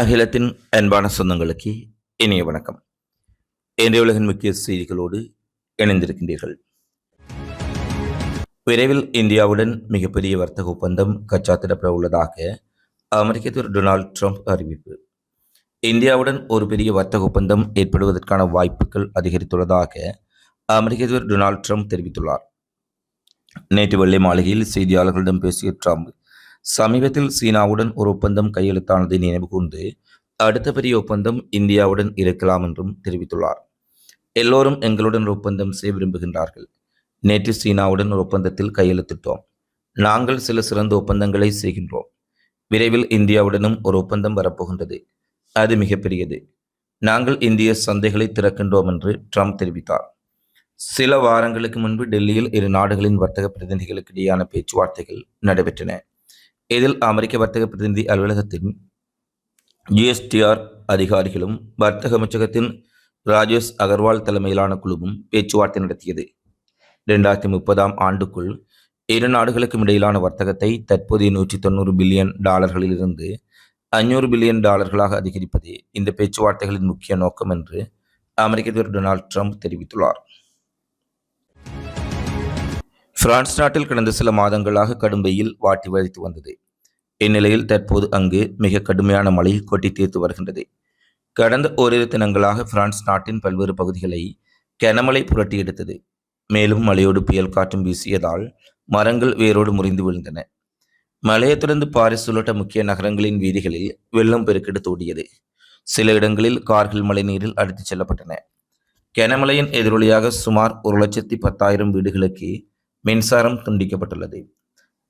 அகிலத்தின் அன்பான சொந்தங்களுக்கு இனிய வணக்கம். இன்றைய உலகின் முக்கிய செய்திகளோடு இணைந்திருக்கின்றீர்கள். விரைவில் இந்தியாவுடன் மிகப்பெரிய வர்த்தக ஒப்பந்தம் கச்சாத்திடப்பட உள்ளதாக அமெரிக்க அதிபர் டொனால்ட் ட்ரம்ப் அறிவிப்பு. இந்தியாவுடன் ஒரு பெரிய வர்த்தக ஒப்பந்தம் ஏற்படுவதற்கான வாய்ப்புகள் அதிகரித்துள்ளதாக அமெரிக்க அதிபர் டொனால்ட் ட்ரம்ப் தெரிவித்துள்ளார். நேற்று வெள்ளை மாளிகையில் செய்தியாளர்களிடம் பேசிய ட்ரம்ப் சமீபத்தில் சீனாவுடன் ஒரு ஒப்பந்தம் கையெழுத்தானதை நினைவு கூர்ந்து அடுத்த பெரிய ஒப்பந்தம் இந்தியாவுடன் இருக்கலாம் என்றும் தெரிவித்துள்ளார். எல்லோரும் எங்களுடன் ஒரு ஒப்பந்தம் செய்ய விரும்புகின்றார்கள். நேற்று சீனாவுடன் ஒரு ஒப்பந்தத்தில் கையெழுத்திட்டோம். நாங்கள் சில சிறந்த ஒப்பந்தங்களை செய்கின்றோம். விரைவில் இந்தியாவுடனும் ஒரு ஒப்பந்தம் வரப்போகின்றது. அது மிகப்பெரியது. நாங்கள் இந்திய சந்தைகளை திறக்கின்றோம் என்று ட்ரம்ப் தெரிவித்தார். சில வாரங்களுக்கு முன்பு டெல்லியில் இரு நாடுகளின் வர்த்தக பிரதிநிதிகளுக்கு இடையான பேச்சுவார்த்தைகள் நடைபெற்றன. இதில் அமெரிக்க வர்த்தக பிரதிநிதி அலுவலகத்தின் ஜிஎஸ்டிஆர் அதிகாரிகளும் வர்த்தக அமைச்சகத்தின் ராஜேஷ் அகர்வால் தலைமையிலான குழுவும் பேச்சுவார்த்தை நடத்தியது. இரண்டாயிரத்தி முப்பதாம் ஆண்டுக்குள் இரு நாடுகளுக்கும் இடையிலான வர்த்தகத்தை தற்போதைய நூற்றி தொண்ணூறு பில்லியன் டாலர்களிலிருந்து ஐநூறு பில்லியன் டாலர்களாக அதிகரிப்பதே இந்த பேச்சுவார்த்தைகளின் முக்கிய நோக்கம் என்று அமெரிக்க அதிபர் டொனால்ட் ட்ரம்ப் தெரிவித்துள்ளார். பிரான்ஸ் நாட்டில் கடந்த சில மாதங்களாக கடும் வெயில் வாட்டி வதைத்து வந்தது. இந்நிலையில் தற்போது அங்கு மிக கடுமையான மழை கொட்டி தீர்த்து வருகின்றது. கடந்த ஓரிரு தினங்களாக பிரான்ஸ் நாட்டின் பல்வேறு பகுதிகளை கனமழை புரட்டி எடுத்தது. மேலும் மழையோடு புயல் காற்றும் வீசியதால் மரங்கள் வேரோடு முறிந்து விழுந்தன. மழையைத் தொடர்ந்து பாரிஸ் உள்ளிட்ட முக்கிய நகரங்களின் வீதிகளில் வெள்ளம் பெருக்கெடுத்து ஓடியது சில இடங்களில் கார்கள் மழைநீரில் அடித்துச் செல்லப்பட்டன. கனமழையின் எதிரொலியாக சுமார் ஒரு லட்சத்தி பத்தாயிரம் வீடுகளுக்கு மின்சாரம் துண்டிக்கப்பட்டுள்ளது.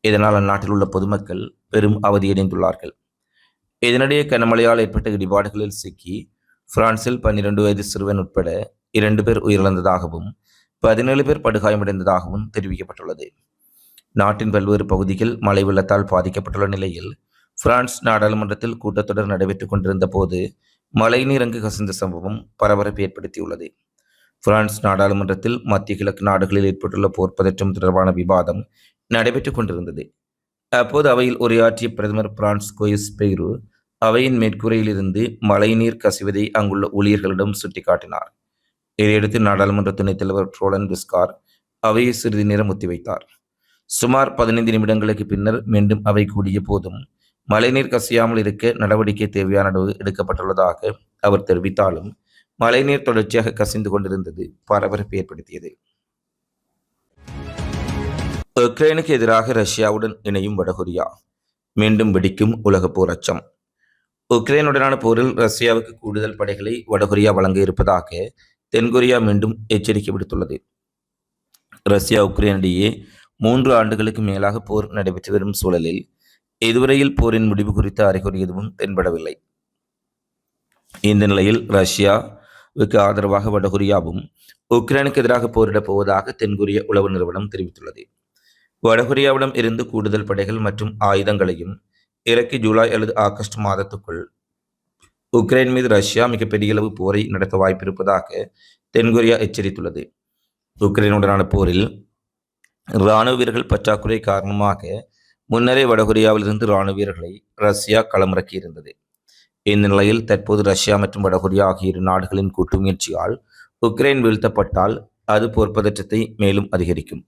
இதனால் அந்நாட்டில் உள்ள பொதுமக்கள் பெரும் அவதியடைந்துள்ளார்கள் இதனிடையே கனமழையால் ஏற்பட்ட இடிபாடுகளில் சிக்கி பிரான்சில் பன்னிரண்டு வயது சிறுவன் உட்பட இரண்டு பேர் உயிரிழந்ததாகவும் பதினேழு பேர் படுகாயமடைந்ததாகவும் தெரிவிக்கப்பட்டுள்ளது. நாட்டின் பல்வேறு பகுதிகள் மழை வெள்ளத்தால் பாதிக்கப்பட்டுள்ள நிலையில் பிரான்ஸ் நாடாளுமன்றத்தில் கூட்டத்தொடர் நடைபெற்றுக் கொண்டிருந்த போது மழைநீர் அங்கு கசிந்த சம்பவம் பரபரப்பு ஏற்படுத்தியுள்ளது. பிரான்ஸ் நாடாளுமன்றத்தில் மத்திய கிழக்கு நாடுகளில் ஏற்பட்டுள்ள போர் பதற்றம் தொடர்பான விவாதம் நடைபெற்றுக் கொண்டிருந்தது. அப்போது அவையில் உரையாற்றிய பிரதமர் பிரான்ஸ் கோயிஸ் பெய்ரு அவையின் மேற்கூரையிலிருந்து மழைநீர் கசிவதை அங்குள்ள ஊழியர்களிடம் சுட்டிக்காட்டினார். இதையடுத்து நாடாளுமன்ற துணைத் தலைவர் ட்ரோலன் பிஸ்கார் அவையை சிறிது நேரம் ஒத்திவைத்தார். சுமார் பதினைந்து நிமிடங்களுக்கு பின்னர் மீண்டும் அவை கூடிய போதும் மழைநீர் கசியாமல் இருக்க நடவடிக்கை தேவையான அளவு எடுக்கப்பட்டுள்ளதாக அவர் தெரிவித்தாலும் மழைநீர் தொடர்ச்சியாக கசிந்து கொண்டிருந்தது. பரபரப்பு ஏற்படுத்தியது. உக்ரைனுக்கு எதிராக ரஷ்யாவுடன் இணையும் வடகொரியா. மீண்டும் வெடிக்கும் உலக போர் அச்சம். உக்ரைனுடனான போரில் ரஷ்யாவுக்கு கூடுதல் படைகளை வடகொரியா வழங்க இருப்பதாக தென்கொரியா மீண்டும் எச்சரிக்கை விடுத்துள்ளது. ரஷ்யா உக்ரைனிடையே மூன்று ஆண்டுகளுக்கு மேலாக போர் நடைபெற்று வரும் சூழலில் இதுவரையில் போரின் முடிவு குறித்த அறிகுறி எதுவும் தென்படவில்லை. இந்த நிலையில் ரஷ்யா வுக்கு ஆதரவாக வடகொரியாவும் உக்ரைனுக்கு எதிராக போரிடப் போவதாக தென்கொரிய உளவு நிறுவனம் தெரிவித்துள்ளது. வடகொரியாவிடம் இருந்து கூடுதல் படைகள் மற்றும் ஆயுதங்களையும் இறக்கி ஜூலை அல்லது ஆகஸ்ட் மாதத்துக்குள் உக்ரைன் மீது ரஷ்யா மிகப்பெரிய அளவு போரை நடத்த வாய்ப்பிருப்பதாக தென்கொரியா எச்சரித்துள்ளது. உக்ரைனுடனான போரில் இராணுவ வீரர்கள் பற்றாக்குறை காரணமாக முன்னரே வடகொரியாவிலிருந்து இராணுவ வீரர்களை ரஷ்யா களமிறக்கியிருந்தது. இந்த நிலையில் தற்போது ரஷ்யா மற்றும் வடகொரியா ஆகிய இரு நாடுகளின் கூட்டு முயற்சியால் உக்ரைன் வீழ்த்தப்பட்டால் அது போர் பதற்றத்தை மேலும் அதிகரிக்கும்.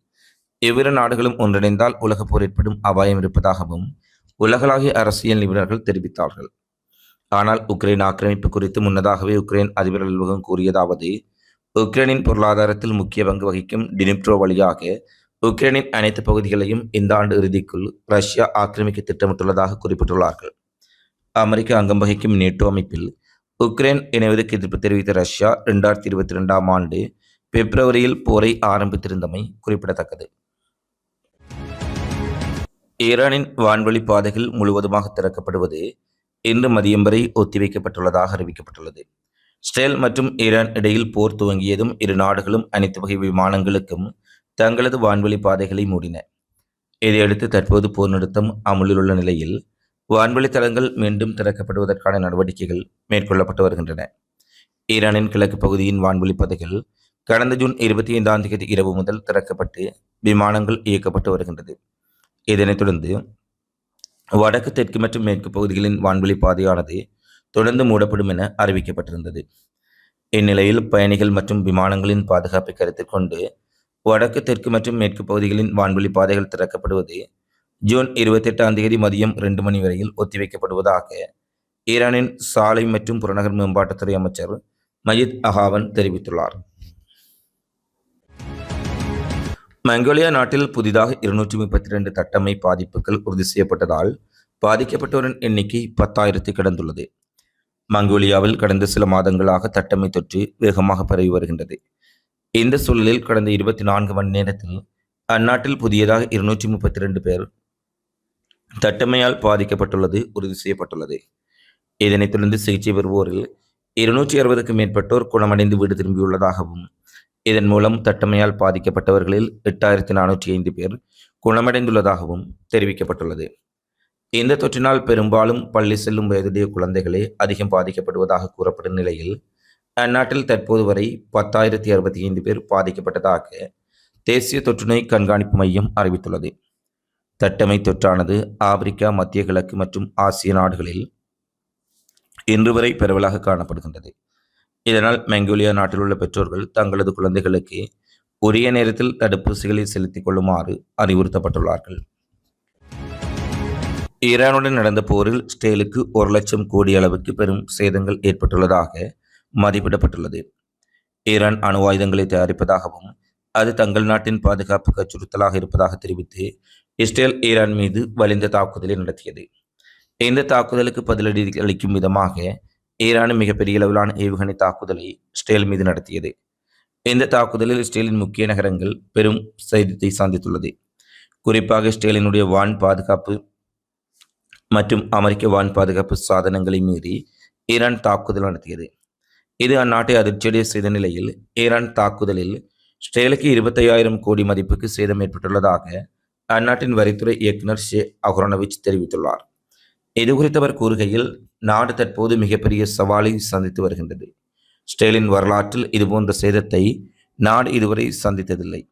இவ்விரு நாடுகளும் ஒன்றிணைந்தால் உலகப் போர் ஏற்படும் அபாயம் இருப்பதாகவும் உலகளாவிய அரசியல் நிபுணர்கள் தெரிவித்தார்கள். ஆனால் உக்ரைன் ஆக்கிரமிப்பு குறித்து முன்னதாகவே உக்ரைன் அதிபர் அலுவலகம் கூறியதாவது உக்ரைனின் பொருளாதாரத்தில் முக்கிய பங்கு வகிக்கும் டினிப்ரோ வழியாக உக்ரைனின் அனைத்து பகுதிகளையும் இந்த ஆண்டு இறுதிக்குள் ரஷ்யா ஆக்கிரமிக்க திட்டமிட்டுள்ளதாக குறிப்பிட்டுள்ளார்கள். அமெரிக்க அங்கம் வகிக்கும் நேட்டோ அமைப்பில் உக்ரைன் இணைவதற்கு எதிர்ப்பு தெரிவித்த ரஷ்யா இரண்டாயிரத்தி இருபத்தி ரெண்டாம் ஆண்டு பிப்ரவரியில் போரை ஆரம்பித்திருந்தமை குறிப்பிடத்தக்கது. ஈரானின் வான்வழி பாதைகள் முழுவதுமாக திறக்கப்படுவது இன்று மதியம் வரை ஒத்திவைக்கப்பட்டுள்ளதாக அறிவிக்கப்பட்டுள்ளது. ஸ்டேல் மற்றும் ஈரான் இடையில் போர் துவங்கியதும் இரு நாடுகளும் அனைத்து வகை விமானங்களுக்கும் தங்களது வான்வழி பாதைகளை மூடின. இதையடுத்து தற்போது போர் நிறுத்தம் அமுலில் உள்ள நிலையில் வான்வழித்தளங்கள் மீண்டும் திறக்கப்படுவதற்கான நடவடிக்கைகள் மேற்கொள்ளப்பட்டு வருகின்றன. ஈரானின் கிழக்கு பகுதியின் வான்வழி பதைகள் கடந்த ஜூன் இருபத்தி ஐந்தாம் தேதி இரவு முதல் திறக்கப்பட்டு விமானங்கள் இயக்கப்பட்டு வருகின்றது. இதனைத் தொடர்ந்து வடக்கு தெற்கு மற்றும் மேற்கு பகுதிகளின் வான்வழி பாதையானது தொடர்ந்து மூடப்படும் என அறிவிக்கப்பட்டிருந்தது. இந்நிலையில் பயணிகள் மற்றும் விமானங்களின் பாதுகாப்பை கருத்தில் கொண்டு வடக்கு தெற்கு மற்றும் மேற்கு பகுதிகளின் வான்வெளி பாதைகள் திறக்கப்படுவது ஜூன் இருபத்தி எட்டாம் தேதி மதியம் ரெண்டு மணி வரையில் ஒத்திவைக்கப்படுவதாக ஈரானின் சாலை மற்றும் புறநகர் மேம்பாட்டுத்துறை அமைச்சர் மஜித் அஹாவன் தெரிவித்துள்ளார். மங்கோலியா நாட்டில் புதிதாக இருநூற்றி முப்பத்தி ரெண்டு தட்டமை பாதிப்புகள் உறுதி செய்யப்பட்டதால் பாதிக்கப்பட்டோரின் எண்ணிக்கை பத்தாயிரத்தை கடந்துள்ளது. மங்கோலியாவில் கடந்த சில மாதங்களாக தட்டமை தொற்று வேகமாக பரவி வருகின்றது. இந்த சூழலில் கடந்த இருபத்தி நான்கு மணி நேரத்தில் அந்நாட்டில் புதியதாக இருநூற்றி முப்பத்தி ரெண்டு பேர் தட்டமையால் பாதிக்கப்பட்டுள்ளது உறுதி செய்யப்பட்டுள்ளது. இதனைத் தொடர்ந்து சிகிச்சை பெறுவோரில் இருநூற்றி அறுபதுக்கும் மேற்பட்டோர் குணமடைந்து வீடு திரும்பியுள்ளதாகவும் இதன் மூலம் தட்டமையால் பாதிக்கப்பட்டவர்களில் எட்டாயிரத்தி நானூற்றி ஐந்து பேர் குணமடைந்துள்ளதாகவும் தெரிவிக்கப்பட்டுள்ளது. இந்த தொற்றினால் பெரும்பாலும் பள்ளி செல்லும் வயதுடைய குழந்தைகளே அதிகம் பாதிக்கப்படுவதாக கூறப்படும் நிலையில் அந்நாட்டில் தற்போது வரை பத்தாயிரத்தி அறுபத்தி ஐந்து பேர் பாதிக்கப்பட்டதாக தேசிய தொற்றுநோய் கண்காணிப்பு மையம் அறிவித்துள்ளது. தட்டமை தொற்றானது ஆப்பிரிக்கா மத்திய கிழக்கு மற்றும் ஆசிய நாடுகளில் இன்று வரை பரவலாக காணப்படுகின்றது. இதனால் மங்கோலியா நாட்டில் உள்ள பெற்றோர்கள் தங்களது குழந்தைகளுக்கு உரிய நேரத்தில் தடுப்பூசிகளை செலுத்திக் கொள்ளுமாறு அறிவுறுத்தப்பட்டுள்ளார்கள். ஈரானுடன் நடந்த போரில் ஸ்டேலுக்கு ஒரு லட்சம் கோடி அளவுக்கு பெரும் சேதங்கள் ஏற்பட்டுள்ளதாக மதிப்பிடப்பட்டுள்ளது. ஈரான் அணு ஆயுதங்களை தயாரிப்பதாகவும் அது தங்கள் நாட்டின் பாதுகாப்புக்கு அச்சுறுத்தலாக இருப்பதாக தெரிவித்து இஸ்ரேல் ஈரான் மீது வலிந்த தாக்குதலை நடத்தியது. இந்த தாக்குதலுக்கு பதிலடி அளிக்கும் விதமாக ஈரான் மிகப்பெரிய அளவிலான ஏவுகணை தாக்குதலை இஸ்ரேல் மீது நடத்தியது. இந்த தாக்குதலில் இஸ்ரேலின் முக்கிய நகரங்கள் பெரும் சேதத்தை சந்தித்துள்ளது குறிப்பாக இஸ்ரேலினுடைய வான் பாதுகாப்பு மற்றும் அமெரிக்க வான் பாதுகாப்பு சாதனங்களை மீறி ஈரான் தாக்குதல் நடத்தியது. இது அந்நாட்டை அதிர்ச்சியடைய செய்த நிலையில் ஈரான் தாக்குதலில் ஸ்ரேலுக்கு இருபத்தையாயிரம் கோடி மதிப்புக்கு சேதம் ஏற்பட்டுள்ளதாக அந்நாட்டின் வரித்துறை இயக்குனர் ஷே அகுரனவிச் தெரிவித்துள்ளார். இது குறித்தவர் கூறுகையில் நாடு தற்போது மிகப்பெரிய சவாலை சந்தித்து வருகின்றது. ஸ்டேலின் வரலாற்றில் இதுபோன்ற சேதத்தை நாடு இதுவரை சந்தித்ததில்லை.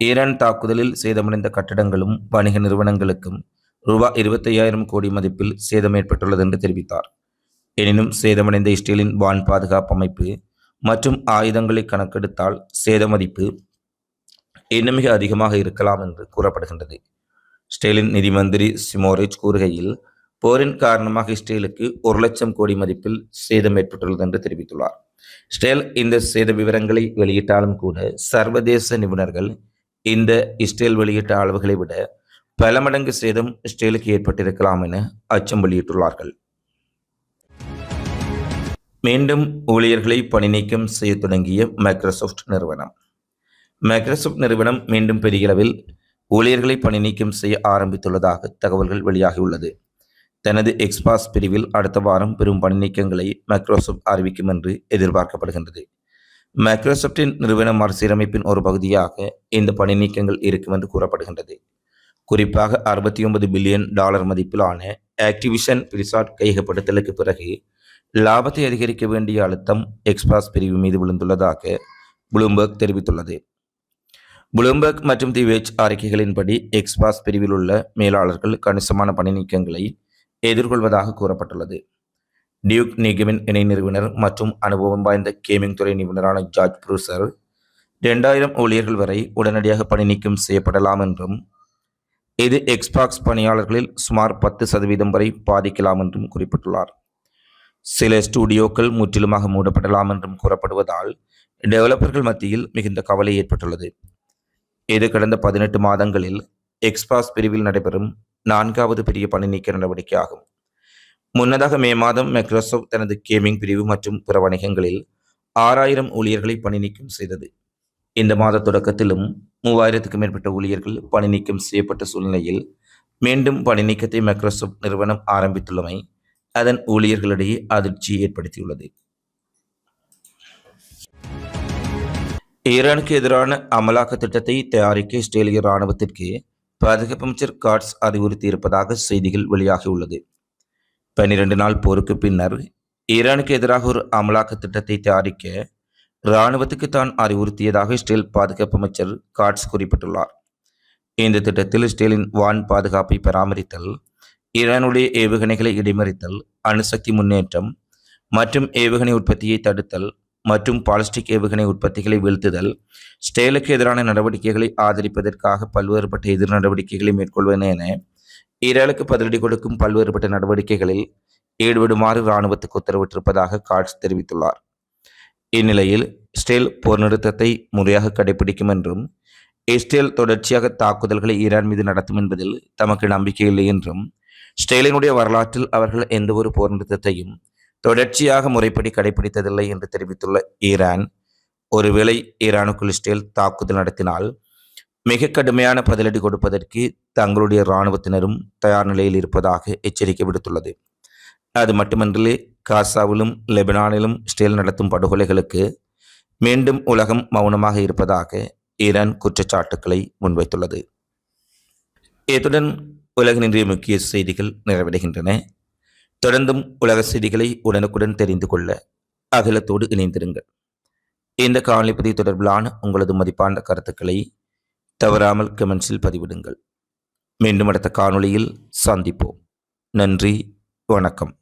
ஈரான் தாக்குதலில் சேதமடைந்த கட்டடங்களும் வணிக நிறுவனங்களுக்கும் ரூபாய் இருபத்தையாயிரம் கோடி மதிப்பில் சேதம் ஏற்பட்டுள்ளது என்று தெரிவித்தார். எனினும் சேதமடைந்த இஸ்ரேலின் வான் பாதுகாப்பு அமைப்பு மற்றும் ஆயுதங்களை கணக்கெடுத்தால் சேத மதிப்பு இன்னும் மிக அதிகமாக இருக்கலாம் என்று கூறப்படுகின்றது. ஸ்டேலின் நிதி மந்திரி சிமோரிச் கூறுகையில் போரின் காரணமாக இஸ்ரேலுக்கு ஒரு லட்சம் கோடி மதிப்பில் சேதம் ஏற்பட்டுள்ளது என்று தெரிவித்துள்ளார். ஸ்டெயில் இந்த சேத விவரங்களை வெளியிட்டாலும் கூட சர்வதேச நிபுணர்கள் இந்த இஸ்ரேல் வெளியிட்ட அளவுகளை விட பல மடங்கு சேதம் இஸ்ரேலுக்கு ஏற்பட்டிருக்கலாம் என அச்சம் வெளியிட்டுள்ளார்கள். மீண்டும் ஊழியர்களை பணி நீக்கம் செய்ய தொடங்கிய மைக்ரோசாஃப்ட் நிறுவனம். மைக்ரோசாஃப்ட் நிறுவனம் மீண்டும் பெரியளவில் ஊழியர்களை பணி நீக்கம் செய்ய ஆரம்பித்துள்ளதாக தகவல்கள் வெளியாகியுள்ளது. தனது எக்ஸ்பாஸ் பிரிவில் அடுத்த வாரம் பெரும் பணி நீக்கங்களை மைக்ரோசாஃப்ட் அறிவிக்கும் என்று எதிர்பார்க்கப்படுகின்றது. மைக்ரோசாஃப்டின் நிறுவன மறுசீரமைப்பின் ஒரு பகுதியாக இந்த பணி நீக்கங்கள் இருக்கும் என்று கூறப்படுகின்றது. குறிப்பாக அறுபத்தி ஒன்பது பில்லியன் டாலர் மதிப்பிலான ஆக்டிவிஷன் ரிசார்ட் கையகப்படுத்தலுக்கு பிறகு லாபத்தை அதிகரிக்க வேண்டிய அழுத்தம் எக்ஸ்பாஸ் பிரிவு மீது விழுந்துள்ளதாக புளூம்பர்க் தெரிவித்துள்ளது. புளூம்பர்க் மற்றும் தி வேஜ் அறிக்கைகளின்படி எக்ஸ்பாஸ் பிரிவில் உள்ள மேலாளர்கள் கணிசமான பணி நீக்கங்களை எதிர்கொள்வதாக கூறப்பட்டுள்ளது. டியூக் நிகமின் இணை நிறுவனர் மற்றும் அனுபவம் வாய்ந்த கேமிங் துறை நிபுணரான ஜார்ஜ் புரூசர் இரண்டாயிரம் ஊழியர்கள் வரை உடனடியாக பணி நீக்கம் செய்யப்படலாம் என்றும் இது எக்ஸ்பாக்ஸ் பணியாளர்களில் சுமார் பத்து சதவீதம் வரை பாதிக்கலாம் என்றும் குறிப்பிட்டுள்ளார். சில ஸ்டூடியோக்கள் முற்றிலுமாக மூடப்படலாம் என்றும் கூறப்படுவதால் டெவலப்பர்கள் மத்தியில் மிகுந்த கவலை ஏற்பட்டுள்ளது. இது கடந்த பதினெட்டு மாதங்களில் எக்ஸ்பாஸ் பிரிவில் நடைபெறும் நான்காவது பெரிய பணி நீக்க நடவடிக்கை ஆகும் முன்னதாக மே மாதம் மைக்ரோசாஃப்ட் தனது கேமிங் பிரிவு மற்றும் பிற வணிகங்களில் ஆறாயிரம் ஊழியர்களை பணி நீக்கம் செய்தது. இந்த மாத தொடக்கத்திலும் மூவாயிரத்துக்கும் மேற்பட்ட ஊழியர்கள் பணி நீக்கம் செய்யப்பட்ட சூழ்நிலையில் மீண்டும் பணி நீக்கத்தை மைக்ரோசாஃப்ட் நிறுவனம் ஆரம்பித்துள்ளமை அதன் ஊழியர்களிடையே அதிர்ச்சியை ஏற்படுத்தியுள்ளது. ஈரானுக்கு எதிரான அமலாக்க திட்டத்தை தயாரிக்க இஸ்ரேலிய இராணுவத்திற்கு பாதுகாப்பு அமைச்சர் காட்ஸ் அறிவுறுத்தியிருப்பதாக செய்திகள் வெளியாகியுள்ளது. பன்னிரண்டு நாள் போருக்கு பின்னர் ஈரானுக்கு எதிராக ஒரு அமலாக்க திட்டத்தை தயாரிக்க இராணுவத்துக்கு தான் அறிவுறுத்தியதாக இஸ்ரேல் பாதுகாப்பு அமைச்சர் காட்ஸ் குறிப்பிட்டுள்ளார். இந்த திட்டத்தில் இஸ்ரேலின் வான் பாதுகாப்பை பராமரித்தல் ஈரானுடைய ஏவுகணைகளை இடைமறித்தல் அணுசக்தி முன்னேற்றம் மற்றும் ஏவுகணை உற்பத்தியை தடுத்தல் மற்றும் பாலிஸ்டிக் ஏவுகணை உற்பத்திகளை வீழ்த்துதல் ஸ்டேலுக்கு எதிரான நடவடிக்கைகளை ஆதரிப்பதற்காக பல்வேறுபட்ட எதிர் நடவடிக்கைகளை மேற்கொள்வன என ஈரானுக்கு பதிலடி கொடுக்கும் பல்வேறுபட்ட நடவடிக்கைகளில் ஈடுபடுமாறு இராணுவத்துக்கு உத்தரவிட்டிருப்பதாக காட்ஸ் தெரிவித்துள்ளார். இந்நிலையில் இஸ்ரேல் போர் நிறுத்தத்தை முறையாக கடைபிடிக்கும் என்றும் இஸ்ரேல் தொடர்ச்சியாக தாக்குதல்களை ஈரான் மீது நடத்தும் என்பதில் தமக்கு நம்பிக்கை இல்லை என்றும் ஸ்டெயிலினுடைய வரலாற்றில் அவர்கள் எந்தவொரு போர் நிறுத்தத்தையும் தொடர்ச்சியாக முறைப்படி கடைபிடித்ததில்லை என்று தெரிவித்துள்ள ஈரான் ஒருவேளை ஈரானுக்குள் இஸ்ரேல் தாக்குதல் நடத்தினால் மிக கடுமையான பதிலடி கொடுப்பதற்கு தங்களுடைய இராணுவத்தினரும் தயார் நிலையில் இருப்பதாக எச்சரிக்கை விடுத்துள்ளது. அது மட்டுமன்றி காசாவிலும் லெபனானிலும் இஸ்ரேல் நடத்தும் படுகொலைகளுக்கு மீண்டும் உலகம் மௌனமாக இருப்பதாக ஈரான் குற்றச்சாட்டுக்களை முன்வைத்துள்ளது. இத்துடன் உலகினின்றைய முக்கிய செய்திகள் நிறைவடைகின்றன. தொடர்ந்தும் உலக செய்திகளை உடனுக்குடன் தெரிந்து கொள்ள அகிலத்தோடு இணைந்திருங்கள். இந்த காணொலி தொடர்பிலான உங்களது மதிப்பான கருத்துக்களை தவறாமல் கமெண்ட்ஸில் பதிவிடுங்கள். மீண்டும் அடுத்த காணொளியில் சந்திப்போம். நன்றி வணக்கம்.